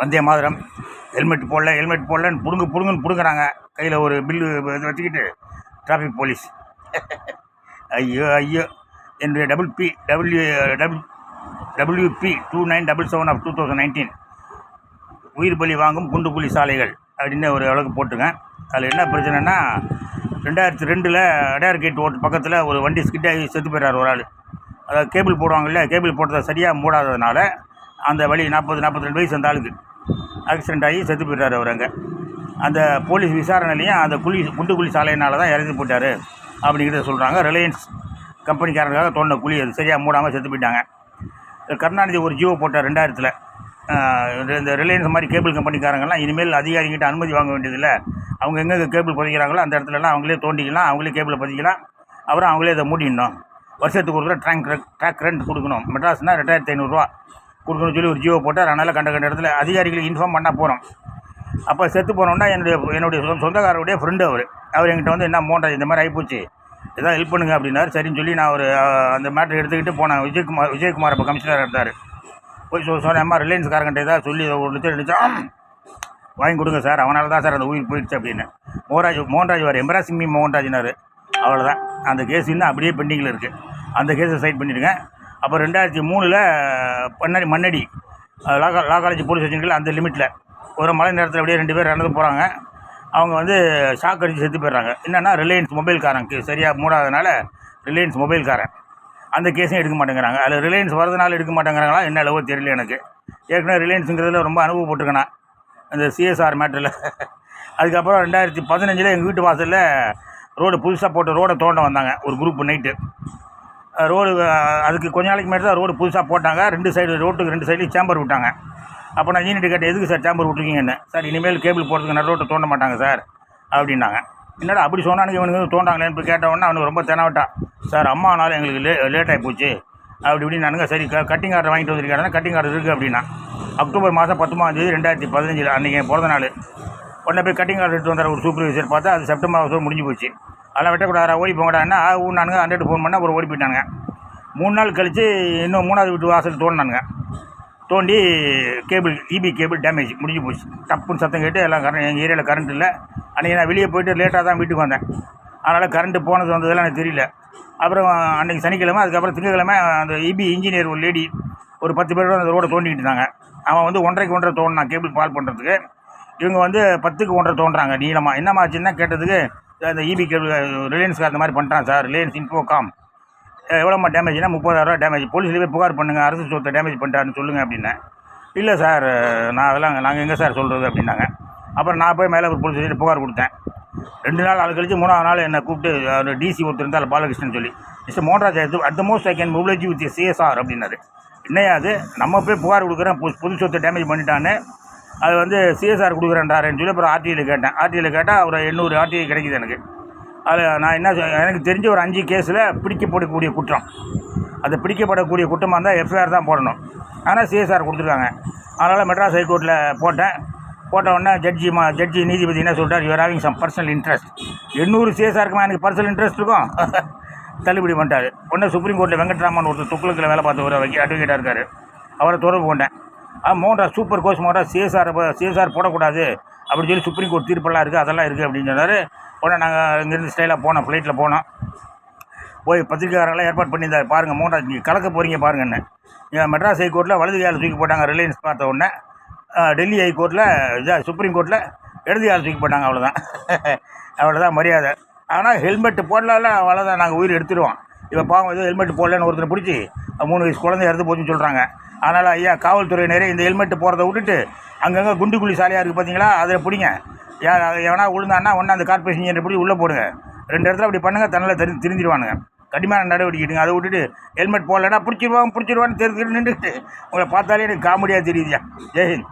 வந்தே மாதிரம். Helmet போடல helmet போடலன்னு புடுங்கு புடுங்குன்னு பிடுங்குறாங்க. கையில் ஒரு பில்லு இது வச்சுக்கிட்டு டிராஃபிக் போலீஸ். ஐயோ ஐயோ. என்னுடைய double B W double W B two nine double seven of two thousand nineteen. உயிர் பலி வாங்கும் குண்டு புலி சாலைகள் அப்படின்னு ஒரு அளவுக்கு போட்டுங்க. அதில் என்ன பிரச்சனைனா ரெண்டாயிரத்தி ரெண்டில் அடையார் கேட் ஓட்டு பக்கத்தில் ஒரு வண்டி ஸ்கிட்டாகி செத்து போயிடுறார் ஒரு ஆள். அதாவது கேபிள் போடுவாங்கல்ல கேபிள் போட்டதை சரியாக மூடாததுனால அந்த வழி நாற்பது நாற்பத்தி ரெண்டு வயசு அந்த ஆளுக்கு. ஆக்சிடென்ட் ஆகி செத்து போயிட்டார் அவர் அங்கே. அந்த போலீஸ் விசாரணையிலையும் அந்த குழி குண்டு குழி சாலையினால தான் இறந்து போயிட்டார் அப்படிங்கிறத சொல்கிறாங்க ரிலையன்ஸ் கம்பெனிக்காரங்களுக்காக தோண்டின குழி அது சரியாக மூடாமல் செத்து போயிட்டாங்க. கருணாநிதி ஒரு ஜியோ போட்டார் ரெண்டாயிரத்தில். இந்த ரிலையன்ஸ் மாதிரி கேபிள் கம்பெனிக்காரங்கெல்லாம் இனிமேல் அதிகாரிகிட்ட அனுமதி வாங்க வேண்டியதில்லை. அவங்க எங்கெங்கே கேபிள் பதிக்கிறாங்களோ அந்த இடத்துலலாம் அவங்களே தோண்டிக்கலாம் அவங்களே கேபிளை பதிக்கலாம். அப்புறம் அவங்களே இதை மூடிடணும். வருஷத்துக்கு ஒரு தடவை ட்ராங்க் ட்ராக் ரெண்ட் கொடுக்கணும். மெட்ராஸ்னால் ரெண்டாயிரத்தி ஐநூறுரூவா கொடுக்கணும்னு சொல்லி ஒரு ஜியோ போட்டார். அதனால் கண்ட கண்ட இடத்துல அதிகாரிகளுக்கு இன்ஃபார்ம் பண்ணால் போகிறோம் அப்போ செத்து போனோன்னா என்னுடைய என்னுடைய சொந்த- சொந்தக்காரருடைய ஃப்ரெண்டு அவர். அவர் என்கிட்ட வந்து என்ன மோண்டா இந்த மாதிரி ஆகிப்போச்சு எதாவது ஹெல்ப் பண்ணுங்க அப்படின்னாரு. சரின்னு சொல்லி நான் ஒரு அந்த மேட்ரு எடுத்துக்கிட்டு போனேன் விஜயகுமார் விஜயகுமார் அப்போ கமிஷனர் இருந்தார். போய் சொ சொன்னேன் அம்மா ரிலையன்ஸ்காரங்கிட்ட ஏதாவது சொல்லி ஒரு லட்சம் நிச்சயம் வாங்கி கொடுங்க சார். அவனால தான் சார் அந்த உயிர் போயிடுச்சு அப்படின்னு. மோகராஜ் மோகன்ராஜ் வார் எம்பராசிங் மீ மோகன்ராஜ்னார். அவ்வளோதான் அந்த கேஸ் இன்னும் அப்படியே பெண்டிங்கில் இருக்குது அந்த கேஸை சைட் பண்ணிவிடுங்க அப்போ ரெண்டாயிரத்தி மூணில் பண்ணடி Mannady law law college police ஸ்டேஷனுக்கு அந்த லிமிட்டில் ஒரு மழை நேரத்தில் அப்படியே ரெண்டு பேர் நடந்து போகிறாங்க அவங்க வந்து ஷாக் அடித்து செத்து போயிடுறாங்க. என்னென்னா ரிலையன்ஸ் மொபைல்காரங்க சரியாக மூடாதனால ரிலையன்ஸ் மொபைல்காரன் அந்த கேஸையும் எடுக்க மாட்டேங்கிறாங்க. அதில் ரிலையன்ஸ் வரதுனால எடுக்க மாட்டேங்கிறாங்களா என்ன அளவோ தெரியல எனக்கு. ஏற்கனவே ரிலையன்ஸுங்கிறதுல ரொம்ப அனுபவப்பட்டுருக்கேன் அந்த சிஎஸ்ஆர் மேட்டரில் அதுக்கப்புறம் ரெண்டாயிரத்தி பதினஞ்சில் எங்கள் வீட்டு வாசலில் ரோடு புதுசாக போட்ட ரோடை தோண்ட வந்தாங்க. ஒரு குரூப் நைட்டு ரோடு அதுக்கு கொஞ்ச நாளைக்கு முன்னாடி தான் ரோடு புதுசாக போட்டாங்க. ரெண்டு சைடு ரோட்டுக்கு ரெண்டு சைட்லையும் சேம்பர் விட்டாங்க. அப்போ நான் யூனிட் கேட்டேன் எதுக்கு சார் சேம்பர் விட்ருக்கீங்கன்னு சார் இனிமேல் கேபிள் போகிறதுக்கு நல்ல ரோட்டை தோண்ட மாட்டாங்க சார். அப்படின்னாங்க. என்னடா அப்படி சொன்னானுங்க இவனுக்கு வந்து தோண்டாங்களேன்னு போய் கேட்டவொன்னே அவனுக்கு ரொம்ப தெனாவட்டான் சார் அம்மானால எங்களுக்கு லே லேட் ஆகி போச்சு அப்படி இப்படின்னானுங்க நானுங்க சரி க கட்டிங் கார்டை வாங்கிட்டு வந்திருக்காருன்னா கட்டிங் கார்டு இருக்குது அப்படின்னா. அக்டோபர் மாதம் பத்தொம்பதாம் தேதி ரெண்டாயிரத்தி பதினஞ்சில் அன்றைக்கி பிறந்த நாள் உடனே போய் கட்டிங் கார்டு எடுத்து வந்தார் ஒரு சூப்பர்வைசர் பார்த்தா அது செப்டம்பர் மாதம் முடிஞ்சு போச்சு. அதெல்லாம் வெட்டக்கூடாதா ஓடி போங்கடான்னா ஆ ஊனானுங்க அண்டர்ட்டு ஃபோன் பண்ணால் அப்புறம் ஓடி போயிட்டானுங்க மூணு நாள் கழித்து இன்னும் மூணாவது வீட்டு வாசல் தோண்டினானுங்க. தோண்டி கேபிள் இபி கேபிள் டேமேஜ் முடிஞ்சு போச்சு. டப்புன்னு சத்தம் கேட்டு எல்லாம் கரண்ட் எங்கள் ஏரியாவில் கரண்ட் இல்லை. அன்றைக்கி நான் வெளியே போயிட்டு லேட்டாக தான் வீட்டுக்கு வந்தேன். அதனால் கரண்ட்டு போனது வந்ததெல்லாம் எனக்கு தெரியல. அப்புறம் அன்றைக்கி சனிக்கிழமை அதுக்கப்புறம் திங்கக்கிழமை அந்த இபி இன்ஜினியர் ஒரு லேடி ஒரு பத்து பேரோட அந்த ரோடை தோண்டிக்கிட்டு இருந்தாங்க. அவன் வந்து ஒன்றரைக்கு ஒன்றரை தோண்டினான் கேபிள் பால் பண்ணுறதுக்கு இவங்க வந்து பத்துக்கு ஒன்றரை தோன்றாங்க நீளமாக என்னம்மா ஆச்சுன்னா கேட்டதுக்கு இந்த இபி கேபிள் ரிலையன்ஸ்க்கு அந்த மாதிரி பண்ணுறான் சார். ரிலையன்ஸ் இன்ஃபோகாம் எவ்வளோமா டேமேஜ்னா முப்பதாயிரரூவா டேமேஜ் போலீஸில் போய் புகார் பண்ணுங்கள் அரசு சொத்தை டேமேஜ் பண்ணிட்டாருன்னு சொல்லுங்கள் அப்படின்னேன். இல்லை சார் நான் அதெல்லாம் நாங்கள் எங்கே சார் சொல்கிறது அப்படின்னாங்க. அப்புறம் நான் போய் மேலே ஒரு போலீஸ் புகார் கொடுத்தேன். ரெண்டு நாள் ஆள் கழிச்சு மூணாவது நாள் என்னை கூப்பிட்டு அவர் டிசி ஒருத்தர் இருந்தால் பாலகிருஷ்ணன் சொல்லி. Mister Mohanraj at the most I can mobilise with CSR அப்படின்னாரு. என்னையா அது? நம்ம போய் புகார் கொடுக்குறேன் புது புது சொத்தை டேமேஜ் பண்ணிட்டான்னு. அது வந்து சிஎஸ்ஆர் கொடுக்குறேன்டாருன்னு சொல்லி அப்புறம் ஆர்டிஐயில் கேட்டேன். ஆர்டிஐயில் கேட்டால் ஒரு எண்ணூறு ஆர்டிஐ கிடைக்குது எனக்கு. அதில் நான் என்ன எனக்கு தெரிஞ்ச ஒரு அஞ்சு கேஸில் பிடிக்கப்படக்கூடிய குற்றம். அது பிடிக்கப்படக்கூடிய குற்றமாக இருந்தால் எஃப்ஐஆர் தான் போடணும். ஆனால் சிஎஸ்ஆர் கொடுத்துருக்காங்க. அதனால் மெட்ராஸ் ஹைகோர்ட்டில் போட்டேன். போட்ட உடனே ஜட்ஜி மா ஜட்ஜி நீதிபதி என்ன சொல்கிறார் you are having some personal interest எண்ணூறு சிஎஸ்ஆருக்குமா எனக்கு பர்சனல் இன்ட்ரெஸ்ட் இருக்கும்? தள்ளுபடி பண்ணிட்டார். உடனே சுப்ரீம் கோர்ட்டில் வெங்கட்ராமன் ஒருத்தர் துக்குளத்தில் வேலை பார்த்து ஒரு அட்வொகேட்டாக இருக்கார். அவரை தொடர்பு கொண்டேன். ஆ super course motor CSR CSR போடக்கூடாது அப்படின்னு சொல்லி சுப்ரீம் கோர்ட் தீர்ப்பெல்லாம் இருக்குது அதெல்லாம் இருக்குது அப்படின்னு சொன்னார். உடனே நாங்கள் இங்கேருந்து ஸ்டைலாக போனோம் ஃப்ளைட்டில் போனோம். போய் பத்திரிக்கையாளர்கள்லாம் ஏற்பாடு பண்ணியிருந்தார். பாருங்கள் மோட்டார் நீங்கள் கலக்க போகிறீங்க பாருங்கன்னு இங்கே மெட்ராஸ் ஹைகோர்ட்டில் வலது கையால் தூக்கி போட்டாங்க ரிலையன்ஸ் பார்த்த உடனே. டெல்லி ஹைகோர்ட்டில் இதாக சுப்ரீம் கோர்ட்டில் இடது கால் தூக்கி போட்டாங்க அவ்வளோதான் அவ்வளோதான் மரியாதை. ஆனால் ஹெல்மெட்டு போடலாம்ல அவ்வளோதான் நாங்கள் உயிர் எடுத்துடுவோம் இப்போ பாவம் ஏதோ ஹெல்மெட் போடலன்னு ஒருத்தர் பிடிச்சி மூணு வயசு குழந்தை இறந்து போச்சுன்னு சொல்கிறாங்க அதனால் ஐயா காவல்துறையினரே இந்த ஹெல்மெட் போகிறத விட்டுட்டு அங்கங்கே குண்டு குழி சாலையாக இருக்குது பார்த்தீங்களா அதை பிடிங்க. யார் எவனா விழுந்தான்னா ஒன்று அந்த கார்பரேஷன் இன்ஜினியர் பிடி உள்ளே போடுங்க. ரெண்டு இடத்துல அப்படி பண்ணுங்கள் தன்னில் தெரி திரிஞ்சிடுவானுங்க கடுமையான நடவடிக்கைடுங்க அதை விட்டுட்டு ஹெல்மெட் போடலன்னா பிடிச்சிருவாங்க பிடிச்சிருவான்னு தெரிஞ்சுக்கிட்டு நின்றுட்டு உங்களை பார்த்தாலே எனக்கு காமெடியாக தெரியுதுயா ஜெயஹிந்த்